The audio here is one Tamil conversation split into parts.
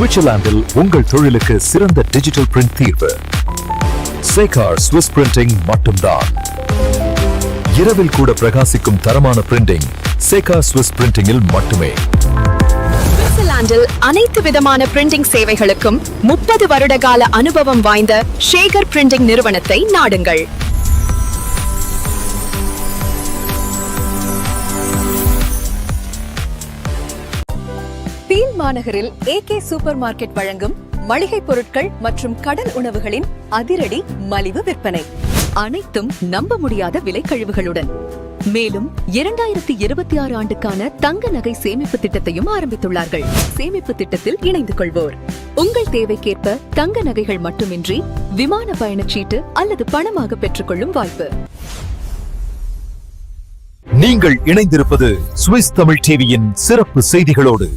சுவிட்சர்லாந்தில் உங்கள் தொழிலுக்கு சிறந்த டிஜிட்டல் பிரிண்ட் தீர்வு சேகார் ஸ்விஸ் பிரிண்டிங் மட்டும்தான் இரவில் கூட பிரகாசிக்கும் தரமான பிரிண்டிங் சேகார் ஸ்விஸ் பிரிண்டிங்கில் மட்டுமே சுவிட்சர்லாந்தில் அனைத்து விதமான பிரிண்டிங் சேவைகளுக்கும் முப்பது வருட கால அனுபவம் வாய்ந்த ஷேகர் பிரிண்டிங் நிறுவனத்தை நாடுங்கள் மாநகரில் ஏகே சூப்பர் மார்க்கெட் வழங்கும் மளிகை பொருட்கள் மற்றும் கடல் உணவுகளின் அதிரடி மலிவு விற்பனை. அனைத்தும் நம்ப முடியாத விலை கழிவுகளுடன். மேலும் இரண்டாயிரத்தி இருபத்தி ஆறு ஆண்டுக்கான தங்க நகை சேமிப்பு திட்டத்தையும் ஆரம்பித்துள்ளார்கள். சேமிப்பு திட்டத்தில் இணைந்து கொள்வோர். உங்கள் தேவைக்கேற்ப தங்க நகைகள் மட்டுமின்றி விமான பயணச்சீட்டு அல்லது பணமாக பெற்றுக்கொள்ளும் வாய்ப்பு. நீங்கள் இணைந்திருப்பது சுவிஸ் தமிழ் டிவியின் சிறப்பு செய்திகளோடு.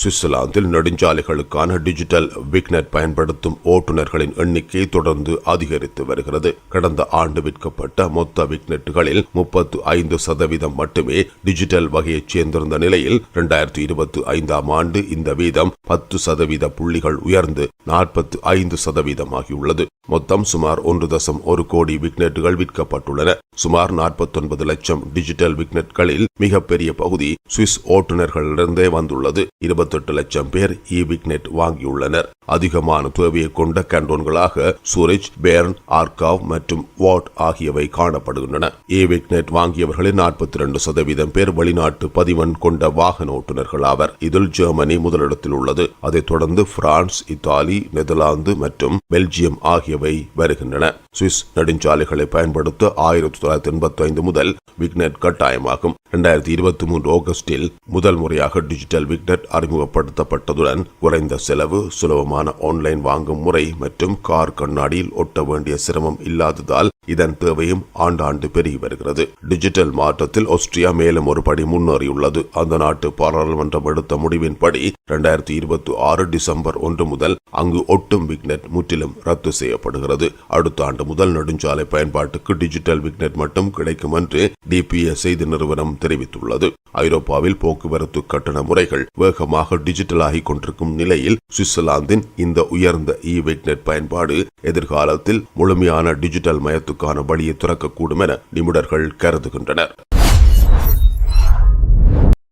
சுவிட்சர்லாந்தில் நெடுஞ்சாலைகளுக்கான டிஜிட்டல் விக்னெட் பயன்படுத்தும் ஓட்டுநர்களின் எண்ணிக்கை தொடர்ந்து அதிகரித்து வருகிறது. கடந்த ஆண்டு விற்கப்பட்ட மொத்த விக்னெட்டுகளில் முப்பத்து ஐந்து சதவீதம் மட்டுமே டிஜிட்டல் வகையைச் சேர்ந்திருந்த நிலையில் இரண்டாயிரத்தி இருபத்தி ஐந்தாம் ஆண்டு இந்த வீதம் பத்து சதவீத புள்ளிகள் உயர்ந்து நாற்பத்து ஐந்து சதவீதமாகியுள்ளது. மொத்தம் சுமார் ஒன்று தசம் ஒரு கோடி விக்னெட்டுகள் விற்கப்பட்டுள்ளன. சுமார் நாற்பத்தொன்பது லட்சம் டிஜிட்டல் விக்னெட்களில் மிகப்பெரிய பகுதி சுவிஸ் ஓட்டுநர்களிடந்தே வந்துள்ளது. இருபத்தெட்டு லட்சம் பேர் இ விக்னெட் வாங்கியுள்ளனர். அதிகமான தேவையை கொண்ட கண்டோன்களாக சூரிச் பேர்ன் ஆர்காவ் மற்றும் வாட் ஆகியவை காணப்படுகின்றன. இ விக்னெட் வாங்கியவர்களில் நாற்பத்தி இரண்டு சதவீதம் பேர் வெளிநாட்டு பதிவன் கொண்ட வாகன ஓட்டுநர்கள் ஆவர். இதில் ஜெர்மனி முதலிடத்தில் உள்ளது. அதைத் தொடர்ந்து பிரான்ஸ் இத்தாலி நெதர்லாந்து மற்றும் பெல்ஜியம் ஆகிய ஆகியவை வருகின்றன. சுவிஸ் நெடுஞ்சாலைகளை பயன்படுத்த ஆயிரத்தி தொள்ளாயிரத்தி எண்பத்தி ஐந்து முதல் விக்னெட் கட்டாயமாகும். இரண்டாயிரத்தி இருபத்தி மூன்று ஆகஸ்டில் முதல் முறையாக டிஜிட்டல் விக்னெட் அறிமுகப்படுத்தப்பட்டதுடன் குறைந்த செலவு சுலபமான ஆன்லைன் வாங்கும் முறை மற்றும் கார் கண்ணாடியில் ஒட்ட வேண்டிய சிரமம் இல்லாததால் இதன் தேவையும் ஆண்டாண்டு பெருகி வருகிறது. டிஜிட்டல் மாற்றத்தில் ஆஸ்திரியா மேலும் ஒரு படி முன்னேறியுள்ளது. அந்த நாட்டு பாராளுமன்றம் எடுத்த முடிவின்படி இரண்டாயிரத்தி இருபத்தி ஆறு டிசம்பர் ஒன்று முதல் அங்கு ஒட்டும் விக்னெட் முற்றிலும் ரத்து செய்யப்படுகிறது அடுத்த ஆண்டு முதல் நெடுஞ்சாலை பயன்பாட்டுக்கு டிஜிட்டல் விக்னெட் மட்டும் கிடைக்கும் என்று டிபிஎஸ் செய்தி நிறுவனம் தெரிவித்துள்ளது. ஐரோப்பாவில் போக்குவரத்து கட்டண முறைகள் வேகமாக டிஜிட்டலாகி கொண்டிருக்கும் நிலையில் சுவிட்சர்லாந்தின் இந்த உயர்ந்த இ விக்னெட் பயன்பாடு எதிர்காலத்தில் முழுமையான டிஜிட்டல் மயத்துக்கான வழியை திறக்கக்கூடும் என நிபுணர்கள் கருதுகின்றனர்.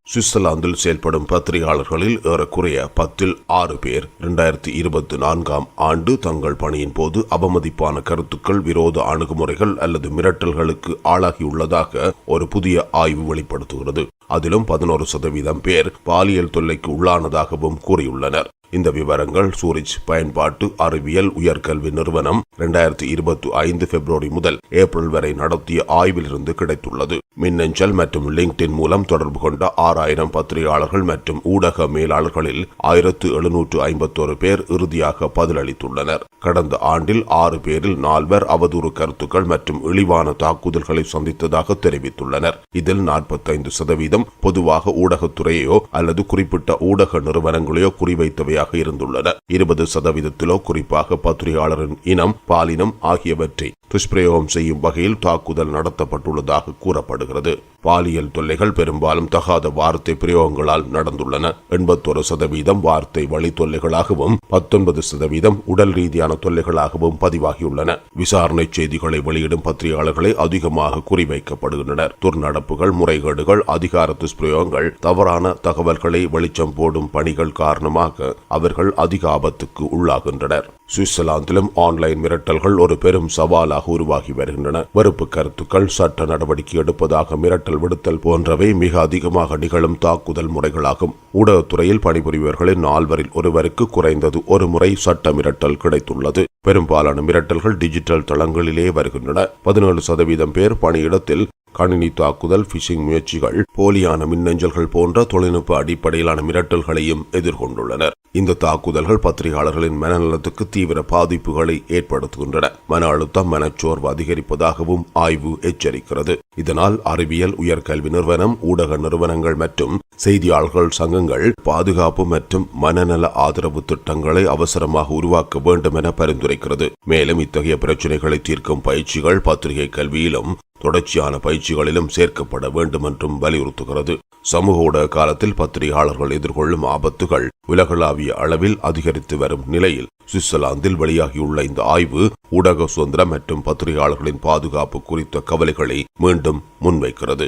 சுவிட்சர்லாந்தில் செயல்படும் பத்திரிகையாளர்களில் ஏறக்குறைய பத்தில் ஆறு பேர் இரண்டாயிரத்தி இருபத்தி நான்காம் ஆண்டு தங்கள் பணியின் போது அவமதிப்பான கருத்துக்கள் விரோத அணுகுமுறைகள் அல்லது மிரட்டல்களுக்கு ஆளாகியுள்ளதாக ஒரு புதிய ஆய்வு வெளிப்படுத்துகிறது. அதிலும் பதினோரு சதவீதம் பேர் பாலியல் தொல்லைக்கு உள்ளானதாகவும் கூறியுள்ளனர். இந்த விவரங்கள் சூரிச் பயன்பாட்டு அறிவியல் உயர்கல்வி நிறுவனம் இரண்டாயிரத்தி இருபத்தி ஐந்து பிப்ரவரி முதல் ஏப்ரல் வரை நடத்திய ஆய்விலிருந்து கிடைத்துள்ளது. மின்னஞ்சல் மற்றும் லிங்க்டின் மூலம் தொடர்பு கொண்ட ஆறாயிரம் பத்திரிகையாளர்கள் மற்றும் ஊடக மேலாளர்களில் ஆயிரத்து எழுநூற்று ஐம்பத்தோரு பேர் இறுதியாக பதிலளித்துள்ளனர். கடந்த ஆண்டில் ஆறு பேரில் நால்வர் அவதூறு கருத்துக்கள் மற்றும் இழிவான தாக்குதல்களை சந்தித்ததாக தெரிவித்துள்ளனர். இதில் நாற்பத்தைந்து சதவீதம் பொதுவாக ஊடகத்துறையோ அல்லது குறிப்பிட்ட ஊடக நிறுவனங்களையோ குறிவைத்தவையாக இருந்துள்ளன. இருபது சதவீதத்திலோ குறிப்பாக பத்திரிகையாளரின் இனம் பாலினம் ஆகியவற்றை துஷ்பிரயோகம் செய்யும் வகையில் தாக்குதல் நடத்தப்பட்டுள்ளதாக கூறப்படுகிறது. பாலியல் தொல்லைகள் பெரும்பாலும் தகாத வார்த்தை பிரயோகங்களால் நடந்துள்ளன. எண்பத்தொரு சதவீதம் வார்த்தை வழி தொல்லைகளாகவும் பத்தொன்பது சதவீதம் உடல் ரீதியான தொல்லைகளாகவும் பதிவாகியுள்ளன. விசாரணை செய்திகளை வெளியிடும் பத்திரிகையாளர்களை அதிகமாக குறிவைக்கப்படுகின்றனர். துர்நடப்புகள் முறைகேடுகள் அதிகார துஷ்பிரயோகங்கள் தவறான தகவல்களை வெளிச்சம் போடும் பணிகள் காரணமாக அவர்கள் அதிக ஆபத்துக்கு உள்ளாகின்றனர். சுவிட்சர்லாந்திலும் ஆன்லைன் மிரட்டல்கள் ஒரு பெரும் சவாலாக உருவாகி வருகின்றன. வெறுப்பு கருத்துக்கள் சட்ட நடவடிக்கை எடுப்பதாக மிரட்டல் விடுத்தல் போன்றவை மிக அதிகமாக நிகழும் தாக்குதல் முறைகளாகும். ஊடகத்துறையில் பணிபுரிபவர்களின் நால்வரில் ஒருவருக்கு குறைந்தது ஒரு முறை சட்ட மிரட்டல் கிடைத்துள்ளது. பெரும்பாலான மிரட்டல்கள் டிஜிட்டல் தளங்களிலே வருகின்றன. பதினேழு சதவீதம் பேர் பணியிடத்தில் கணினி தாக்குதல் பிஷிங் முயற்சிகள் போலியான மின்னஞ்சல்கள் போன்ற தொழில்நுட்ப அடிப்படையிலான மிரட்டல்களையும் எதிர்கொண்டுள்ளனர். இந்த தாக்குதல்கள் பத்திரிகையாளர்களின் மனநலத்துக்கு தீவிர பாதிப்புகளை ஏற்படுத்துகின்றன. மன அழுத்தம் மனச்சோர்வு அதிகரிப்பதாகவும் ஆய்வு எச்சரிக்கிறது. இதனால் அறிவியல் உயர்கல்வி நிறுவனம் ஊடக நிறுவனங்கள் மற்றும் செய்தியாளர்கள் சங்கங்கள் பாதுகாப்பு மற்றும் மனநல ஆதரவு திட்டங்களை அவசரமாக உருவாக்க வேண்டும் என பரிந்துரைக்கிறது. மேலும் இத்தகைய பிரச்சினைகளை தீர்க்கும் பயிற்சிகள் பத்திரிகை கல்வியிலும் தொடர்ச்சியான பயிற்சிகளிலும் சேர்க்கப்பட வேண்டும் என்றும் வலியுறுத்துகிறது. சமூக ஊடக காலத்தில் பத்திரிகையாளர்கள் எதிர்கொள்ளும் ஆபத்துகள் உலகளாவிய அளவில் அதிகரித்து வரும் நிலையில் சுவிட்சர்லாந்தில் வெளியாகியுள்ள இந்த ஆய்வு ஊடக சுதந்திரம் மற்றும் பத்திரிகையாளர்களின் பாதுகாப்பு குறித்த கவலைகளை மீண்டும் முன்வைக்கிறது.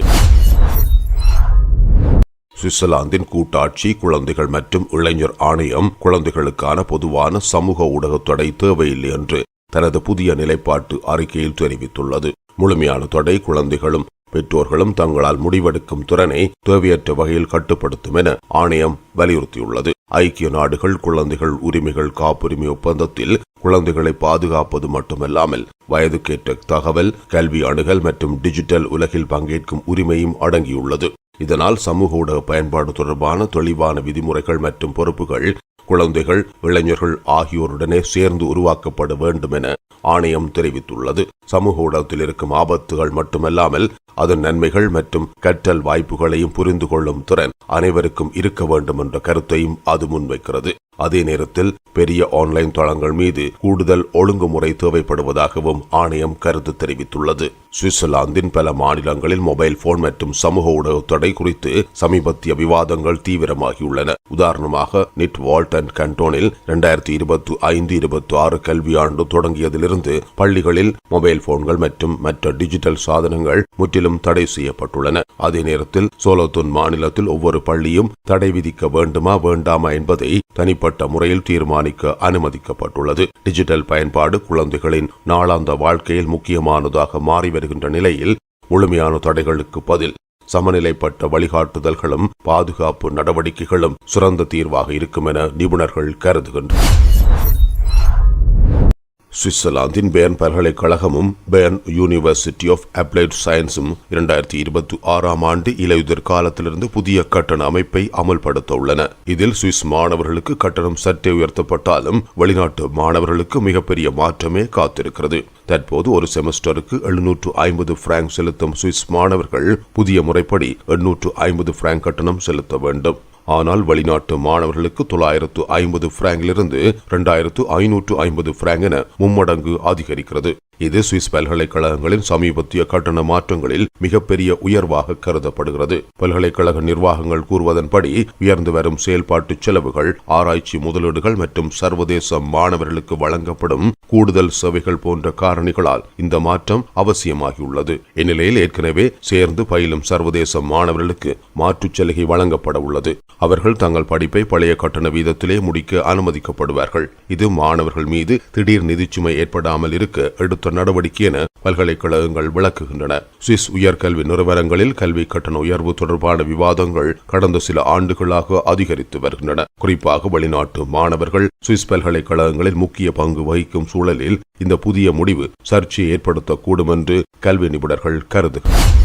சுவிட்சர்லாந்தின் கூட்டாட்சி குழந்தைகள் மற்றும் இளைஞர் ஆணையம் குழந்தைகளுக்கான பொதுவான சமூக ஊடக தடை தேவையில்லை என்று தனது புதிய நிலைப்பாட்டு அறிக்கையில் தெரிவித்துள்ளது. முழுமையான தொடை குழந்தைகளும் பெற்றோர்களும் தங்களால் முடிவெடுக்கும் திறனை தேவையற்ற வகையில் கட்டுப்படுத்தும் என ஆணையம் வலியுறுத்தியுள்ளது. ஐக்கிய நாடுகள் குழந்தைகள் உரிமைகள் காப்புரிமை ஒப்பந்தத்தில் குழந்தைகளை பாதுகாப்பது மட்டுமல்லாமல் வயதுக்கேற்ற தகவல் கல்வி அணுகல் மற்றும் டிஜிட்டல் உலகில் பங்கேற்கும் உரிமையும் அடங்கியுள்ளது. இதனால் சமூக ஊடக பயன்பாடு தொடர்பான தெளிவான விதிமுறைகள் மற்றும் பொறுப்புகள் குழந்தைகள் இளைஞர்கள் ஆகியோருடனே சேர்ந்து உருவாக்கப்பட வேண்டும் என ஆணையம் தெரிவித்துள்ளது. சமூக ஊடகத்தில் இருக்கும் ஆபத்துகள் மட்டுமல்லாமல் அதன் நன்மைகள் மற்றும் கற்றல் வாய்ப்புகளையும் புரிந்து கொள்ளும் திறன் அனைவருக்கும் இருக்க வேண்டும் என்ற கருத்தையும் அது முன்வைக்கிறது. அதே நேரத்தில் பெரிய ஆன்லைன் தளங்கள் மீது கூடுதல் ஒழுங்குமுறை தேவைப்படுவதாகவும் ஆணையம் கருத்து தெரிவித்துள்ளது. சுவிட்சர்லாந்தின் பல மாநிலங்களில் மொபைல் போன் மற்றும் சமூக ஊடக தடை குறித்து சமீபத்திய விவாதங்கள் தீவிரமாகியுள்ளன. உதாரணமாக நிட் வால்ட் அண்ட் கண்டோனில் இரண்டாயிரத்தி இருபத்தி ஐந்து இருபத்தி ஆறு கல்வியாண்டு தொடங்கியதிலிருந்து பள்ளிகளில் மொபைல் போன்கள் மற்றும் மற்ற டிஜிட்டல் சாதனங்கள் முற்றிலும் தடை செய்யப்பட்டுள்ளன. அதே நேரத்தில் சோலோத்துன் மாநிலத்தில் ஒவ்வொரு பள்ளியும் தடை விதிக்க வேண்டுமா வேண்டாமா என்பதை தனிப்பட்ட முறையில் தீர்மானிக்க அனுமதிக்கப்பட்டுள்ளது. டிஜிட்டல் பயன்பாடு குழந்தைகளின் நாளாந்த வாழ்க்கையில் முக்கியமானதாக மாறி வருகின்ற நிலையில் முழுமையான தடைகளுக்கு பதில். சமநிலைப்பட்ட வழிகாட்டுதல்களும் பாதுகாப்பு நடவடிக்கைகளும் சிறந்த தீர்வாக இருக்கும் என நிபுணர்கள் கருதுகின்றனர். சுவிட்சர்லாந்தின் பேர்ன் பல்கலைக்கழகமும் பேர்ன் யூனிவர்சிட்டி ஆஃப் அப்ளைட் சயின்ஸும் இரண்டாயிரத்தி இருபத்தி ஆறாம் ஆண்டு இலையுதிர் காலத்திலிருந்து புதிய கட்டண அமைப்பை அமல்படுத்த உள்ளன இதில் சுவிஸ் மாணவர்களுக்கு கட்டணம் சற்றே உயர்த்தப்பட்டாலும் வெளிநாட்டு மாணவர்களுக்கு மிகப்பெரிய மாற்றமே காத்திருக்கிறது. தற்போது ஒரு செமஸ்டருக்கு எழுநூற்று ஐம்பது பிராங்க் செலுத்தும் சுவிஸ் மாணவர்கள் புதிய முறைப்படி எண்ணூற்று ஐம்பது பிராங்க் கட்டணம் செலுத்த வேண்டும். ஆனால் வெளிநாட்டு மாணவர்களுக்கு தொள்ளாயிரத்து ஐம்பது பிராங்கிலிருந்து இரண்டாயிரத்து ஐநூற்று ஐம்பது பிராங்க் என மும்மடங்கு அதிகரிக்கிறது. இது சுவிஸ் பல்கலைக்கழகங்களின் சமீபத்திய கட்டண மாற்றங்களில் மிகப்பெரிய உயர்வாக கருதப்படுகிறது. பல்கலைக்கழக நிர்வாகங்கள் கூறுவதன்படி உயர்ந்து வரும் செயல்பாட்டு செலவுகள் ஆராய்ச்சி முதலீடுகள் மற்றும் சர்வதேச மாணவர்களுக்கு வழங்கப்படும் கூடுதல் சேவைகள் போன்ற காரணிகளால் இந்த மாற்றம் அவசியமாகியுள்ளது. இந்நிலையில் ஏற்கனவே சேர்ந்து பயிலும் சர்வதேச மாணவர்களுக்கு மாற்றுச் சலுகை வழங்கப்பட உள்ளது. அவர்கள் தங்கள் படிப்பை பழைய கட்டண வீதத்திலே முடிக்க அனுமதிக்கப்படுவார்கள். இது மாணவர்கள் மீது திடீர் நிதிச்சுமை ஏற்படாமல் இருக்க எடுத்து நடவடிக்கை என பல்கலைக்கழகங்கள் விளக்குகின்றன. சுவிஸ் உயர்கல்வி நிறுவனங்களில் கல்வி கட்டண உயர்வு தொடர்பான விவாதங்கள் கடந்த சில ஆண்டுகளாக அதிகரித்து வருகின்றன. குறிப்பாக வெளிநாட்டு மாணவர்கள் சுவிஸ் பல்கலைக்கழகங்களில் முக்கிய பங்கு வகிக்கும் சூழலில் இந்த புதிய முடிவு சர்ச்சையை ஏற்படுத்தக்கூடும் என்று கல்வி நிபுணர்கள் கருதுகின்றனர்.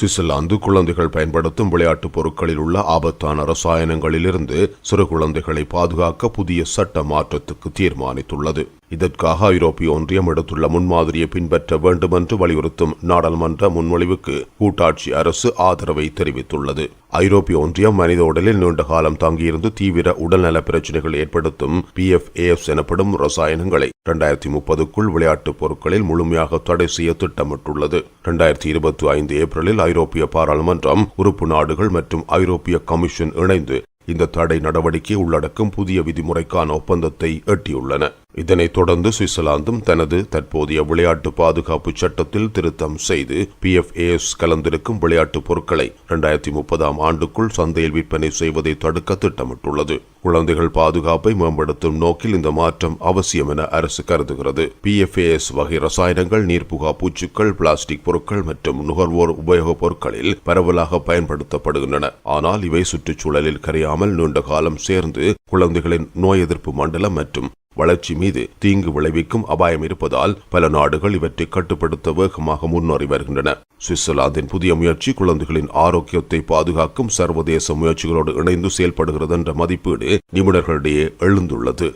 சுவிட்சர்லாந்து குழந்தைகள் பயன்படுத்தும் விளையாட்டுப் பொருட்களில் உள்ள ஆபத்தான ரசாயனங்களிலிருந்து சிறு குழந்தைகளை பாதுகாக்க புதிய சட்ட மாற்றத்துக்கு தீர்மானித்துள்ளது. இதற்காக ஐரோப்பிய ஒன்றியம் எடுத்துள்ள முன்மாதிரியை பின்பற்ற வேண்டுமென்று வலியுறுத்தும் நாடாளுமன்ற முன்மொழிவுக்கு கூட்டாட்சி அரசு ஆதரவை தெரிவித்துள்ளது. ஐரோப்பிய ஒன்றியம் மனித உடலில் நீண்ட காலம் தங்கியிருந்து தீவிர உடல்நல பிரச்சினைகள் ஏற்படுத்தும் பி எஃப் எனப்படும் ரசாயனங்களை இரண்டாயிரத்தி முப்பதுக்குள் விளையாட்டுப் பொருட்களில் முழுமையாக தடை செய்ய திட்டமிட்டுள்ளது. இரண்டாயிரத்தி இருபத்தி ஐந்து ஏப்ரலில் ஐரோப்பிய பாராளுமன்றம் உறுப்பு நாடுகள் மற்றும் ஐரோப்பிய கமிஷன் இணைந்து இந்த தடை நடவடிக்கை உள்ளடக்கும் புதிய விதிமுறைக்கான ஒப்பந்தத்தை எட்டியுள்ளன. இதனைத் தொடர்ந்து சுவிட்சர்லாந்தும் தனது தற்போதைய விளையாட்டு பாதுகாப்பு சட்டத்தில் திருத்தம் செய்து பிஎஃப்ஏஎஸ் கலந்திருக்கும் விளையாட்டுப் பொருட்களை இரண்டாயிரத்தி முப்பதாம் ஆண்டுக்குள் சந்தையில் விற்பனை செய்வதை தடுக்க திட்டமிட்டுள்ளது. குழந்தைகள் பாதுகாப்பை மேம்படுத்தும் நோக்கில் இந்த மாற்றம் அவசியம் என அரசு கருதுகிறது. பிஎஃப்ஏஎஸ் வகை ரசாயனங்கள் நீர்ப்புகா பூச்சுக்கள் பிளாஸ்டிக் பொருட்கள் மற்றும் நுகர்வோர் உபயோகப் பொருட்களில் பரவலாக பயன்படுத்தப்படுகின்றன. ஆனால் இவை சுற்றுச்சூழலில் கரையாமல் நீண்ட காலம் சேர்ந்து குழந்தைகளின் நோய் எதிர்ப்பு மண்டலம் மற்றும் வளர்ச்சி மீது தீங்கு விளைவிக்கும் அபாயம் இருப்பதால் பல நாடுகள் இவற்றை கட்டுப்படுத்த வேகமாக முன்னேறி வருகின்றன. சுவிட்சர்லாந்தின் புதிய முயற்சி குழந்தைகளின் ஆரோக்கியத்தை பாதுகாக்கும் சர்வதேச முயற்சிகளோடு இணைந்து செயல்படுகிறது என்ற மதிப்பீடு நிபுணர்களிடையே எழுந்துள்ளது.